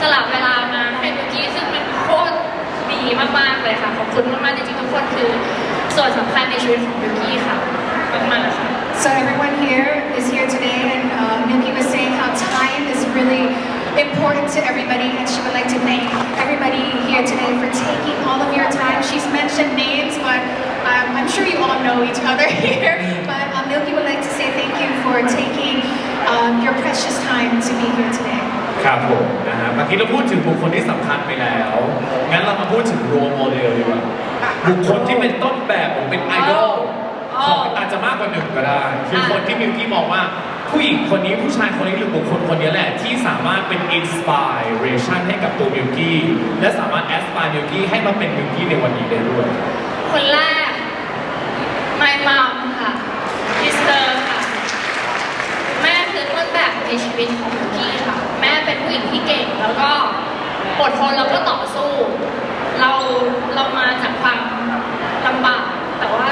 สลับเวลามาให้บิวกี้ซึ่งเป็นโคตรดีมากๆเลยค่ะ ขอบคุณมากๆจริงๆทุกคนคือส่วนสำคัญในชีวิตของบิวกี้ค่ะมากๆค่ะ So everyone here is here today, and uh, Milky was saying how time is really important to everybody, and she would like to thank everybody here today for taking all of your time. She's mentioned names, but um, I'm sure you all know each other here. But uh, Milky would like to say thank you for taking um, your precious time to be here today. ครับผมนะฮะเมื่อกี้เราพูดถึงบุคคลที่สำคัญไปแล้ว งั้นเรามาพูดถึงโรโมเดลดีกว่าบุคคลที่เป็นต้นแบบผมเป็นไอดอลอ๋อของอาจจะมากกว่าหนึ่งก็ได้ คือค่ะคนที่มิวกี้มองว่าผู้หญิงคนนี้ผู้ชายคนนี้หรือบุคคลคนนี้แหละที่สามารถเป็นอินสป r เรชันให้กับตัวมิวกี้และสามารถแอสปายมิวกี้ให้มาเป็นมิวกี้ในวันนี้ได้ด้วย คนแรก my mom ค่ะ sister ค่ะ แม่คือต้นแบบในชีวิตของบิวกี้ค่ะแม่ เป็นผู้หญิงที่เก่ง แล้วก็อดทนแล้วก็ต่อสู้ เราเรามาจากความลำบาก แต่ว่า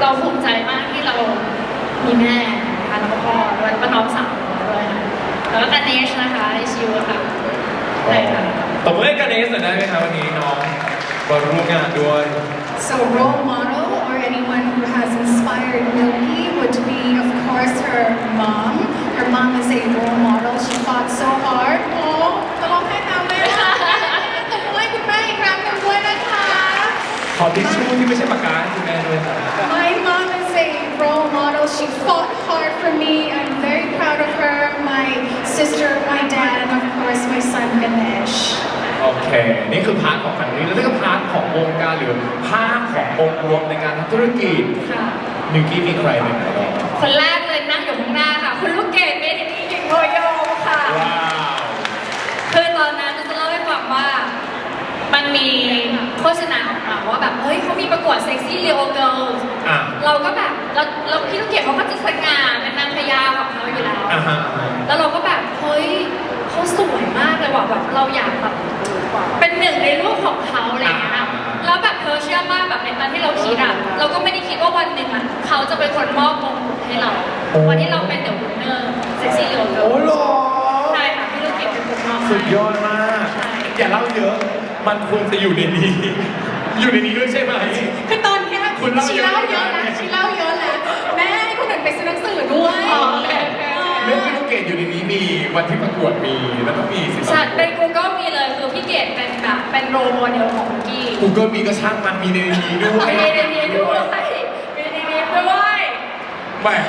เราภูมิใจมากที่เรามีแม่นะคะแล้วก็พ่อด้วยแล้วก็น้องสาวด้วยค่ะแล้วก็กันเนชนะคะไอซิวค่ะใช่ค่ะ ตบมือให้กันเนสหน่อยได้ไหมครับวันนี้น้องมาร่วมงานด้วย So role model or anyone who has inspired Milky would be, of course, her mom. Her mom is a role model. She fought so hard. Oh, จะร้องไห้ตามเลยค่ะตบมือให้คุณแม่อีกครั้งหนึ่งด้วยนะคะ ขอทิชชู่ที่ไม่ใช่ปากกาให้คุณแม่ด้วยครับ My mom is a role model. She fought hard for me. I'm very proud of her, my sister, my dad, and of course my son Ganesh. โอเค นี่คือพาร์ทของฝั่งนี้แล้วนี่ก็พาร์ทของวงการหรือพาร์ทขององค์รวมในการทำธุรกิจค่ะมิวกี้มีใครเป็นไอดอลคนแรกเลยนั่ง โรโยค่ะ ว้าวคือตอนนั้นจะเล่าให้ฟังว่า มันมีโฆษณาออกมาว่าแบบเฮ้ยเขามีประกวดเซ็กซี่เรียลเกิลอะเราก็แบบแล้วแล้วพี่ลูกเกดเขาก็จะสง่าเป็นนางพญาของเขาอยู่แล้ว อะฮะแล้วเราก็แบบเฮ้ยเขาสวยมากเลยว่ะแบบเราอยากแบบเป็นหนึ่งในรูปของเขาอะไรอย่างเงี้ยแล้วแบบเธอเชื่อมากแบบในตอนที่เราคิดอะเราก็ไม่ได้คิดว่าวันหนึ่งอะเขาจะเป็นคนมอบมงกุฎ ให้เรา วันที่เราเป็นเดอะวินเนอร์เซ็กซี่เรียลเกิลโอ้โหใช่ค่ะพี่ลูกเกดเป็นคนมอบให้สุดยอดมากอย่าเล่าเยอะ มันควรจะอยู่ในนี้ อยู่ในนี้ด้วยใช่ไหมคือตอนเนี้ยคุณเล่าชีเยอะเล่าเยอะแล้วชีเล่าเยอะแล้วแม่ให้คนอื่นไปซื้อหนังสือด้วยอ๋อโอเคโอเคเรื่องที่ลูกเกดอยู่ในนี้มีวันที่ประกวดมีแล้วก็มีสิสัตว์ใน Google มีเลยคือพี่เกดเป็นแบบเป็นโรโมเดลของคุกกี้กูเกิลมีก็ช่างมันมีในนี้ด้วยมีในนี้ด้วยมีในนี้ด้วย แหม่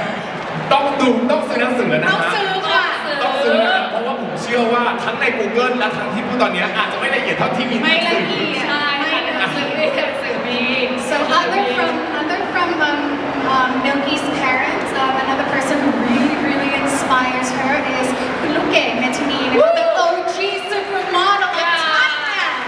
ต้องดูต้องซื้อหนังสือแล้วนะต้องฮะซื้อค่ะ ต้องซื้อนะเพราะว่าผมเชื่อว่าทั้งใน Google และทั้งที่พูดตอนเนี้ยอาจจะไม่ละเอียดเท่าที่มีในไม่หนังละสือ เอียดใช่ค่ะหนังสือมีหนังสือมี So other from other from um, um, Milky's parents, um, another person who really really inspires her is Kuluke Metamine, the OG supermodel of Yeah. Thailand.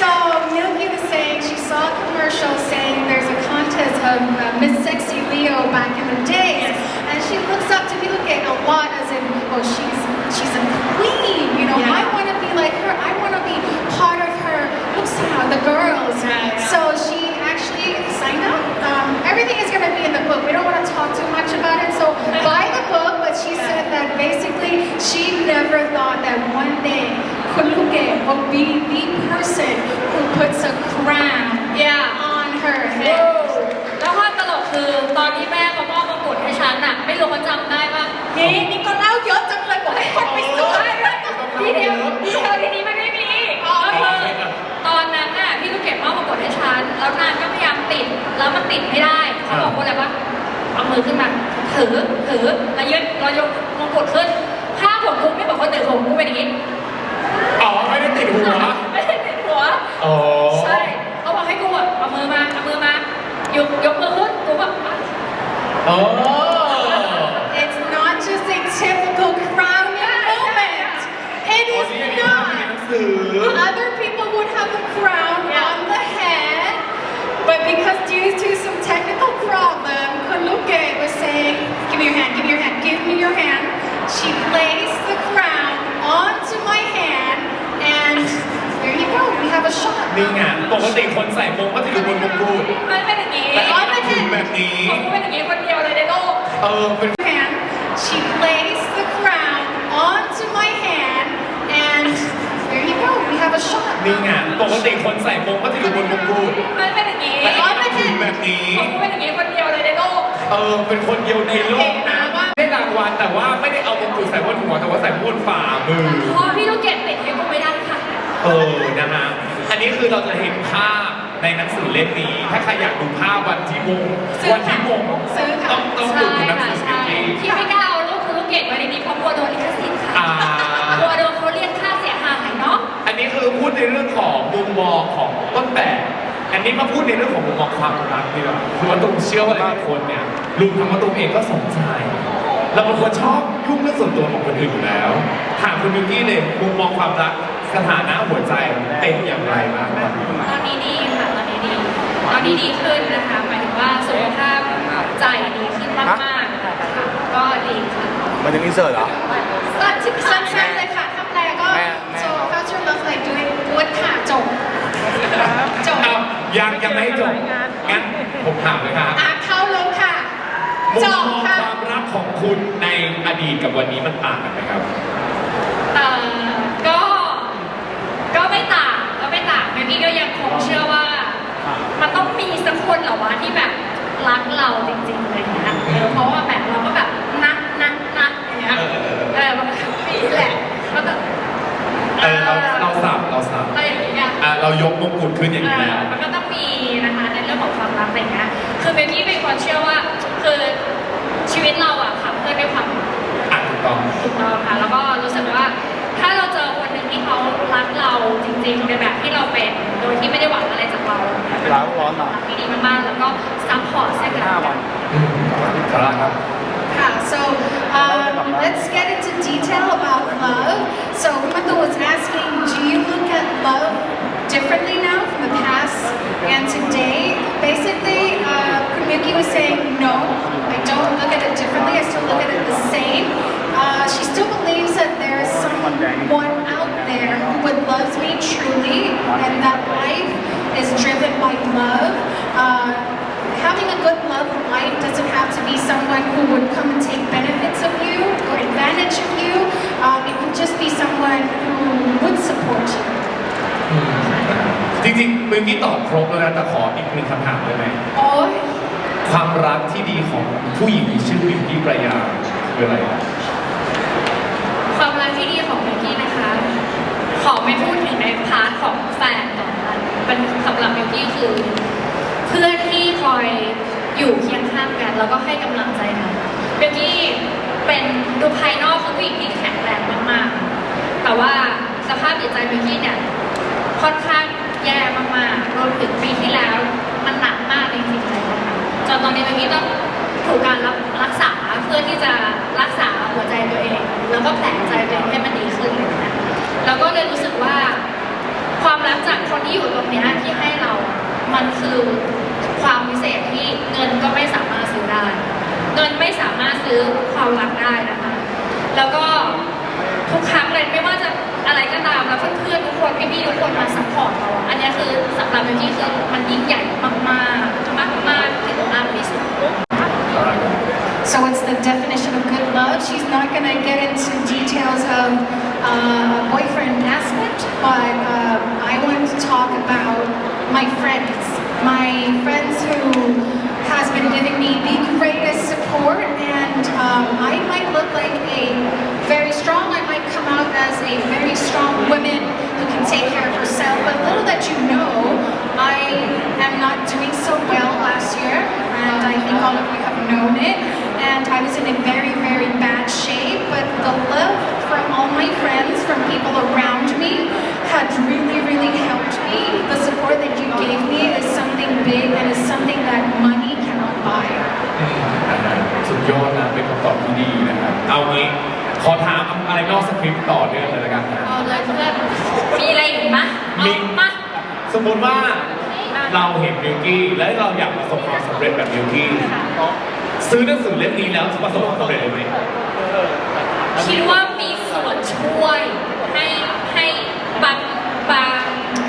So Milky was saying she saw a commercial saying there's a contest of uh, Miss Sexy Leo back in the days, and she looks up to Kuluke a lot as in, oh she's she's a queen, you know. Yeah. I want to be like her. I want to be part of her. Looks how the girls. Right. So she actually signed up. Um, everything is going to be in the book. We don't want to talk too much about it. So buy the book. But she said that basically she never thought that one day Kuluke will be the person who puts a crown อย่า on her head. แล้วความตลกคือตอนที่แม่เขามอบมงกุฎให้ฉันน่ะไม่รู้เขาจำได้ปะนี่นี่ก็เล่าเยอะจังเลยบอกให้คนไปซื้อใช่ด้วยทีเดียวทีเดียวทีนี้มันไม่มีอ๋อก็คือตอนนั้นน่ะพี่ลูกเกดมอบมงกุฎให้ฉันแล้วนางก็พยายามติดแล้วมันติดไม่ได้เขาบอกว่าอะไรวะเอามือขึ้นมาถือถือแล้วยึดเรายกมงกุฎขึ้น ของกูไม่บอกคนอื่นผมกูเป็นอย่างนี้ อ๋อ ไม่ได้ติดหัว ไม่ได้ติดหัว อ๋อ ใช่ เขาบอกให้กูอะเอามือมา เอามือมา ยกยกมือขึ้น กูแบบอะ อ๋อ It's not just a typical crowning moment. It อ๋อ is นี่อันนี้ภาพในห not. นังสือ Other people would have a crown Yeah. on the head, but because due to some technical problem, Kaluke was saying, "Give me your hand, give me your hand, give me your hand." She placed the crown onto my hand, and there you go. We have a shot. นี่ไงปกติคนใส่มงก็จะอยู่บนมงกุฎมันเป็นอย่างนี้แต่อันนี้มันถึงแบบนี้ของกูเป็นอย่างนี้คนเดียวเลยในโลก เออเป็น Hand. She placed the crown onto my hand, and นี่ไงปกติคนใส่มงก็จะอยู่บนมงกุฎมันเป็นอย่างนี้แต่อ๋ออันไม่นี้ใช่ถึงแบบนี้ ผมก็เป็นอย่างนี้คนเดียวเลยในโลก เออ เป็นคนเดียวในโลกนะได้รางวัลแต่ว่าไม่ได้เอามงกุฎใส่บนหัวแต่ว่าใส่บนฝ่ามือ เพราะพี่ลูกเกดติดให้ก็ไม่ได้ค่ะ เออ นะฮะ อันนี้คือเราจะเห็นภาพในหนังสือเล่มนี้ ถ้าใครอยากดูภาพวันที่มงซื้อวัที่ค่ะมงซื้อค่ะต้องต้องดูใช่หนังค่ะสือใช่นี้ที่ไม่กล้าเอาลูกคุณลูกเกดไว้ในนี้เพราะกลัวโดนลิขสิทธิ์อ่าค่ะกลัวโดนเขาเรียกค่าเสียหายเนาะ อันนี้คือพูดในเรื่องของมุมมองของต้นแบบ อันนี้มาพูดในเรื่องของมุมมองความรักดีกว่าคือว่าตุ้มเชื่อว่าหลายๆคนเนี่ยรวมทั้งว่าตุ้มเองก็สนใจเราเป็นคนชอบยุ่งเรื่องส่วนตัวของคนอื่นอยู่แล้ว ถามคุณมิวกี้เลยมุมมองความรัก สถานะหัวใจเป็นอย่างไรบ้างครับตอนนี้ดีค่ะ ตอนนี้ดี ตอนนี้ดีขึ้นนะคะ หมายถึงว่าสุขภาพใจดีขึ้นมากๆค่ะก็ดีค่ะ มันจะมีเสิร์ตเหรอสั้นสั้นๆเลยค่ะถ้าแปลก็แม่แม่ so how's your love life doing good ค่ะจบจบอ้าวยังยังไม่ให้จบงั้นผมถามเลยครับอะเข้าเลยค่ะ มุจมบมองค่ะความรักของคุณในอดีตกับวันนี้มันต่างกันไหมครับ เอ่อก็ ก็ไม่ต่าง ก็ไม่ต่างแม่พี่ก็ยังคงเชื่อว่า มันต้องมี สักคนเหรอวะที่แบบรักเราจริงๆอะไรอย่างเงี้ยเออเพราะว่าแบบเราก็แบบนักนักนักอย่างเงี้ยเออมันก็มีแหละก็แบบเออเราเราสับเราสับอะไรอย่างเงี้ย อะเรายกมงกุฎขึ้นอย่างนี้แล้ว มันก็ต้องมีนะคะในเรื่องของความรักอะไรเงี้ย คือเบบี้เป็นคนเชื่อว่าคือชีวิตเราอะขับเคลื่อนด้วยความอะถูกต้อง ถูกต้องค่ะ แล้วก็รู้สึกว่าถ้าเราเจอคนหนึ่งที่เขารักเรา จริงๆในแบบที่เราเป็นโดยที่ไม่ได้หวังอะไรจากเราเป็นร้อนร้อนหน่อยรักที่ดีมากๆแล้วก็ซัพพอร์ตซึ่งกันห้าและวักันนอืมสาระครับค่ะ so um, let's get into detail about love so Rumata was asking do you look at love differently now from the past and today basically uh, Kumiki was saying no I don't look at it differently I still look at it the same uh, she still believes that there is someone out there who would love me truly and that life is driven by love uh, having a good love life doesn't have to be someone who would come and take benefits of you or advantage of you. Um, it could just be someone who would support you. จริงๆเมื่อกี้ตอบครบแล้วนะแต่ขออีกหนึ่งคำถามได้ไหม Oh, ความรักที่ดีของผู้หญิงที่ชื่อวิมกี้ประยาคืออะไรครับความรักที่ดีของเบกกี้นะคะ ขอไม่พูดถึงในพาร์ทของแฟนก่อนนะเป็นสำหรับเบกกี้คือ เพื่อนที่คอยอยู่เคียงข้างกัน แล้วก็ให้กำลังใจกันเบกกี้เป็นดูภายนอกคือผู้หญิงที่แข็งแรงมากๆ แต่ว่าสภาพจิตใจเบกกี้เนี่ยค่อนข้างแย่มากๆรวมถึงปีที่แล้ว มันยิ่งใหญ่มากๆมากๆถึงมากที่สุด สาระครับ so what's the definition of good love? She's not going to get into details of uh, boyfriend aspect, but uh, I want to talk about my friends. My friends who has been giving me the greatest support, and um, I might look like a very strong. I might come out as a very strong woman who can take care of herself. But little that you know, I am not doing so well last year, and I think all of you have known it. And I was in a very, very bad shape. But the love from all my friends, from people around me, had really, really helped me. The support that you gave me is something big and is something that money cannot buy. อืมนะฮะสุดยอดนะ เป็นคำตอบที่ดีนะครับ เอางี้ ขอถามอะไรนอกสคริปต์ต่อเนื่องเลยละกันนะ สมมุติว่าเราเห็นมิวกี้และเราอยากประสบความสำเร็จแบบมิวกี้ค่ะซื้อหนังสือเล่มนี้แล้วจะประสบความสำเร็จเลยไหมคิดว่ามีส่วนช่วยให้ให้บางบาง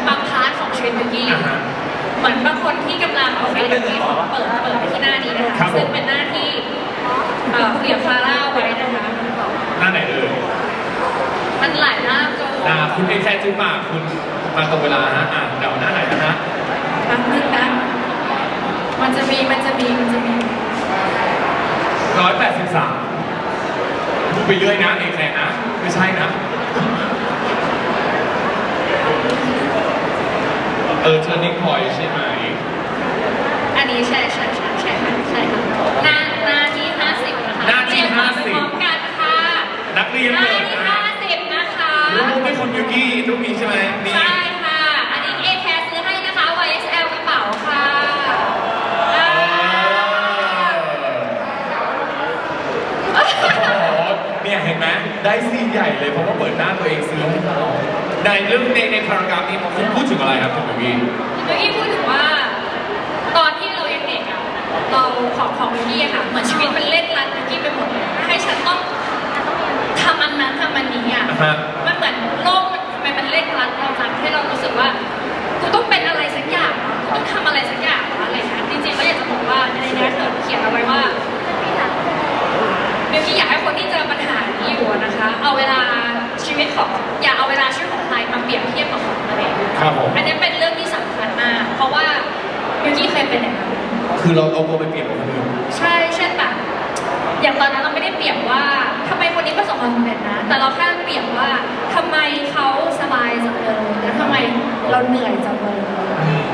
บางพาร์ทของชีวิตเบกกี้อ่าฮะเหมือนบางคนที่กำลังโอเคเดี๋ยวนี้ขอเปิดเปิดไปที่หน้านี้นะครัคะบผมซึ่งเป็นหน้าที่เอ่อคุยกับคลาร่าไว้นะคะ หน้าไหนเอ่ยมันหลายหน้าเกินหน้าคคุณเอแคร์จึงมาคุณมาตรงเวลาฮะอะเดาหน้าไหนนะฮะแป๊บนึงนะมันจะมีมันจะมีมันจะมีร้อยแปดสิบสามดูไปเรื่อยนะเอแคร์นะ ไม่ใช่นะ เออ turning point ใช่ไหม อันนี้ใช่ใช่ใช่ใช่ค่ะใช่ค่ะหน้าหน้าที่ห้าสิบนะคะหน้าที่เรียงต่อไป50พร้อมกันค่ะนักเรียนหน้าเกิดที่นะ ห้าสิบนะคะ รู ปเป็นคนยูกี้รูปนี้ใช่ไหมนี่ใช่ค่ะ อันนี้เอแคร์ซื้อให้นะคะ YSL กระเป๋าค่ะอ่าโอ้โหเนี่ยเห็นไหมได้ซีนใหญ่เลยเพราะว่าเปิดหน้าตัวเองซื้อให้เขาในเรื่องในในพารากราฟนี้คุณพูดถึงอะไรครับคุณยูกี้เมื่อกี้พูด ของอย่าเอาเวลาชีวิตของใครมาเปรียบเทียบกับของตัวเองครับผม อันนี้เป็นเรื่องที่สำคัญมาก เพราะว่ายูกี้เคยเป็นอย่างนั้นคือเราเอาตัวไปเปลี่ยนกับคนอื่น ใช่เช่นแบบอย่างตอนนั้นเราไม่ได้เปรียบว่าทำไมคนนี้ประสบความสำเร็จนะ แต่เราแค่เปรียบว่าทำไมเขาสบายจังเลยแล้วทำไมเราเหนื่อยจังเลย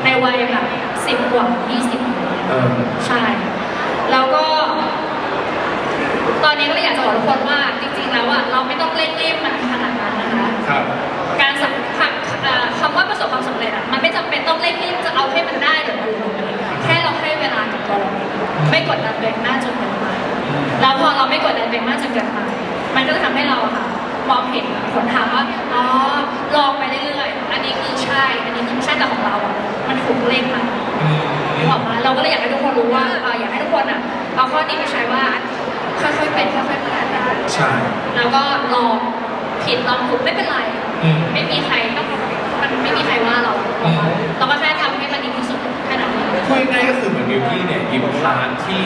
ในวัยแบบสิบกว่ายี่สิบเออ ใช่ แล้วก็ ตอนนี้ก็เลยอยากจะบอกทุกคนว่าจริงๆ แล้วอะเราไม่ต้องเร่งรีบมันขนาดนั้นนะคะ ครับ การสัมผัสเอ่อคำว่าประสบความสำเร็จอะมันไม่จำเป็นต้องเร่งรีบจะเอาให้มันได้หรือมันรู้แค่เราให้เวลากับตัวเราเองไม่กดดันตัวเองมากจนเกินไปแล้วพอเราไม่กดดันตัวเองมากจนเกินไปมันก็จะทำให้เราอะค่ะมองเห็นผลทางว่าอ๋อลองไปเรื่อยๆอันนี้คือใช่ อันนี้คือไม่ใช่แต่ของเราอะมันถูกเร่งมาอืมนึกออกมาเราก็เลยอยากให้ทุกคนรู้ว่าเอ่ออยากให้ทุกคนอะเอาข้อนี้ไปใช้ว่า ค่อยๆเป็นค่อยๆพัฒนาใช่แล้วก็ลองผิดลองถูกไม่เป็นไร อืม ไม่มีใครต้องมันไม่มีใครว่าเราอืม เราก็แค่ทำให้มันดีที่สุดแค่นั้นเองพูดง่ายๆก็คือเหมือนบิวกี้เนี่ยหยิบพาร์ทที่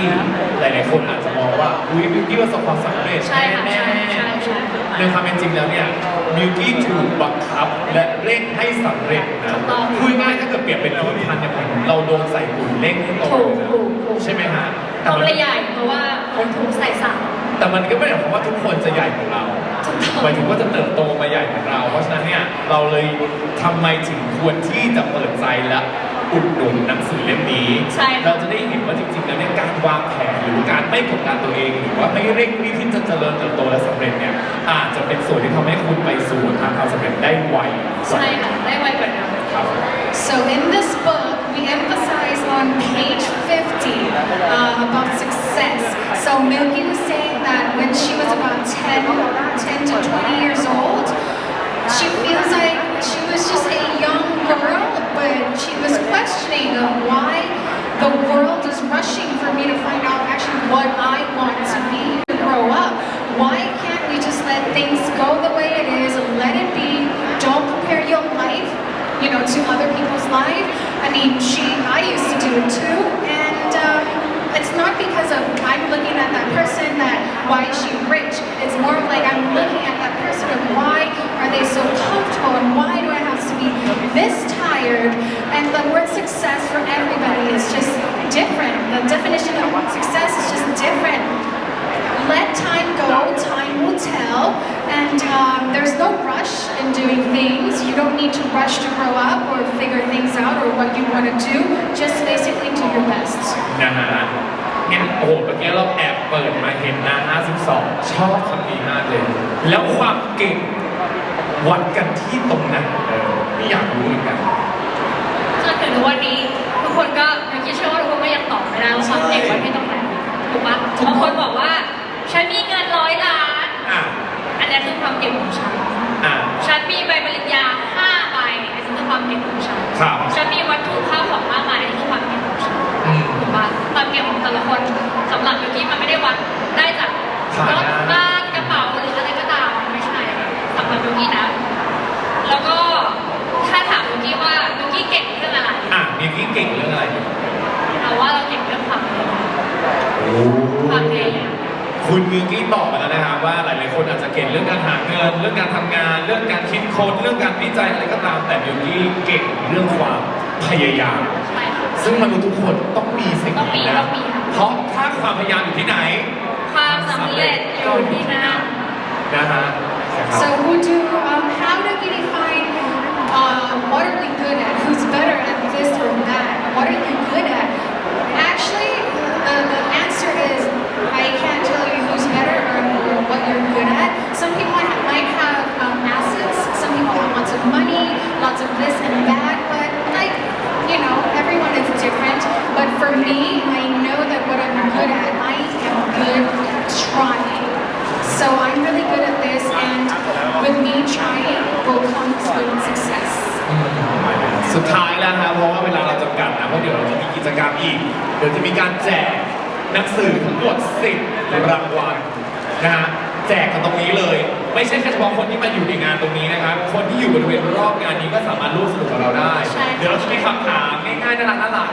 หลายๆคนอาจจะมองว่าอุ้ยบิวกี้ประสบความสำเร็จใช่ค่ะแน่ใช่ใช่ใช่ๆ ในความเป็นจริงแล้วเนี่ยบิวกี้ถูกบังคับและเร่งให้สำเร็จนะพูดง่ายๆถ้าเกิดเปรียบเป็นพืชพันธุ์เนี่ยเหมือนเราโดนใส่ปุ๋ยเร่งให้โตถูกเลยนะถูกถูกใช่ไหมฮะแต่ตัวมันเลยใหญ่เพราะว่าคนถูกใส่สารแต่มันก็ไม่ได้หมายความว่าทุกคนจะใหญ่เหมือนเรา ถูกต้องหมายถึงว่าจะเติบโตมาใหญ่เหมือนเรา เพราะฉะนั้นเนี่ยเราเลยทำไมถึงควรที่จะเปิดใจและ อุดหนุนหนังสือเล่มนี้ ใช่ค่ะ เราจะได้เห็นว่าจริงๆแล้วเนี่ยการวางแผนหรือการไม่กดดันตัวเอง หรือว่าไม่เร่งรีบที่จะเจริญเติบโตและสำเร็จเนี่ยอาจจะเป็นส่วนที่ทำให้คุณไปสู่ทางความสำเร็จได้ไวกว่าใช่ค่ะได้ไวกว่าเดิมครับ So in this book, we emphasize on page 50 uh, about success. So Milky was saying that when she was about 10, 10 to 20 years old, she feels like she was just a young girl, but she was questioning of why the world is rushing for me to find out actually what I want to be to grow up. Why can't we just let things go the way it is let it be? Don't compare your life you know, to other people's life. I mean, she, I used to do it too, and um, it's not because of I'm looking at that person that why is she rich. It's more like I'm looking at that person and why are they so comfortable and why do I have to be this tired? And the word success for everybody is just different. The definition of success is just different let time go, time will tell, and um, there's no rush in doing things. You don't need to rush to grow up or figure things out or what you want to do. Just basically do your best. นะฮะงั้นโอ้โหเมื่อกี้เราแอบเปิดมาเห็นหน้า52 ชอบคำนี้มากเลย แล้วความเก่ง วัดกันที่ตรงไหนเออนี่อยากรู้เหมือนกัน จนถึงทุกวันนี้ทุกคนก็ยังคิดเชื่อว่าทุกคนก็ยังตอบไม่ได้ว่าความเก่งไว้ที่ตรงไหนถูกปะบางคนบอกว่าฉันมีเงินร้อยล้าน อะ อันนี้คือความเก่งของฉัน อะ ฉันมีใบปริญญา5ใบอันนี้คือความเก่งของฉัน ครับ ฉันมีวัตถุข้าวของมากมายอันนี้คือความเก่งของฉันอืม ถูกปะความเก่งของแต่ละคนสำหรับยูกี้มันไม่ได้วัดได้จาก ฐาร นะ ถบ้านกระเป๋าหรืออะไรก็ตามไม่ใช่สำหรับยูกี้นะ แล้วก็ถ้าถามยูกี้ว่ายูกี้เก่งเรื่องอะไร อะมีกี้เก่งเรื่องอะไร เราว่าเราเก่งเรื่องความพยายาม โอ้ ความพยายาม คคุณมิวกี้ตอบมาแล้วนะครับว่าหลายๆคนอาจจะเก่งเรื่องการหาเงิน เรื่องการทำงาน เรื่องการคิดค้นเรื่องการวิจัยอะไรก็ตาม แต่มิวกี้เก่งเรื่องความพยายามใช่ค่ะซึ่งมนุษย์ทุกคนต้องมีสิ่งต้องมีนี้นะต้องมีค่ะเพราะถ้าความพยายามอยู่ที่ไหน ความสำเร็จอยู่ที่นั่นนะฮะ So who do, um, how do you define uh, what are we good at? Who's better at this or that? What are you good at? Actually, the, the answer is I can't tell you you're good at. Some people ha- might have um, assets, some people have lots of money, lots of this and that, but like, you know, everyone is different. But for me, I know that what I'm good at, I am good at trying. So I'm really good at this, and with me trying will come to success. สุดท้ายแล้วนะครับเพราะว่าเวลาเราจำกัดนะเพราะเดี๋ยวเราจะมีกิจกรรมอีก เดี๋ยวจะมีการแจกหนังสือทั้งหมด10รางวัลนะฮะ แจกกันตรงนี้เลย ไม่ใช่แค่เฉพาะคนที่มาอยู่ในงานตรงนี้นะครับ คนที่อยู่บริเวณรอบงานนี้ก็สามารถร่วมสนุกกับเราได้ ใช่ เดี๋ยวเราจะมีคำถามง่ายๆน่ารักน่ารัก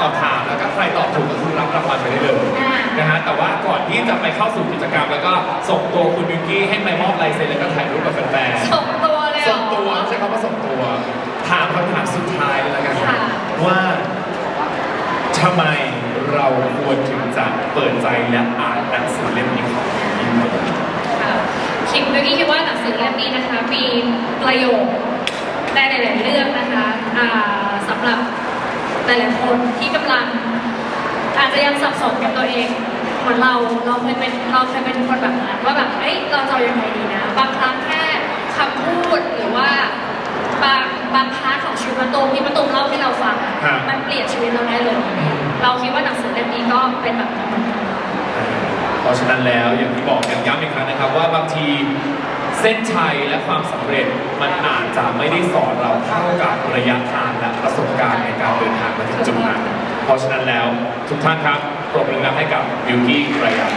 สอบถามแล้วก็ใครตอบถูกก็คือรับรางวัลไปได้เลยอ่า นะฮะแต่ว่าก่อนที่จะไปเข้าสู่กิจกรรม แล้วก็ส่งตัวคุณมิวกี้ให้ไปมอบลายเซ็นแล้วก็ถ่ายรูปกับแฟนๆ ส่งตัวเลยเหรอ ส่งตัวใช้คำว่าส่งตัว ถามคำถามสุดท้ายเลยแล้วกันครับค่ะ ว่าทำไมเราควรถึงจะเปิดใจและอ่านหนังสือเล่มนี้ของยิ่งกว่า ค่ะคิม เมื่อกี้คิดว่าหนังสือเล่มนี้นะคะ มีประโยชน์ในหลายๆเรื่องนะคะอ่าสำหรับหลายๆคนที่กำลังอาจจะยังสับสนกับตัวเองเหมือนเราเราเคยเป็นเราเคยเป็นคนแบบนั้นว่าแบบเอ้ยเราจะเอายังไงดีนะ บางครั้งแค่คำพูดหรือว่าบางบางพาร์ทของชีวิตประตูที่ประตูเล่าให้เราฟังอะครับมันเปลี่ยนชีวิตเราได้เลย เราคิดว่าหนังสือเล่มนี้ก็เป็นแบบนั้น เพราะฉะนั้นแล้วอย่างที่บอกย้ำอีกครั้งนะครับว่าบางทีเส้นชัยและความสำเร็จมันอาจจะไม่ได้สอนเราเท่ากับระยะทางและประสบการณ์ในการเดินทางมาถึงจุดนั้น เพราะฉะนั้นแล้วทุกท่านครับปรบมือให้กับบิวกี้ระยะ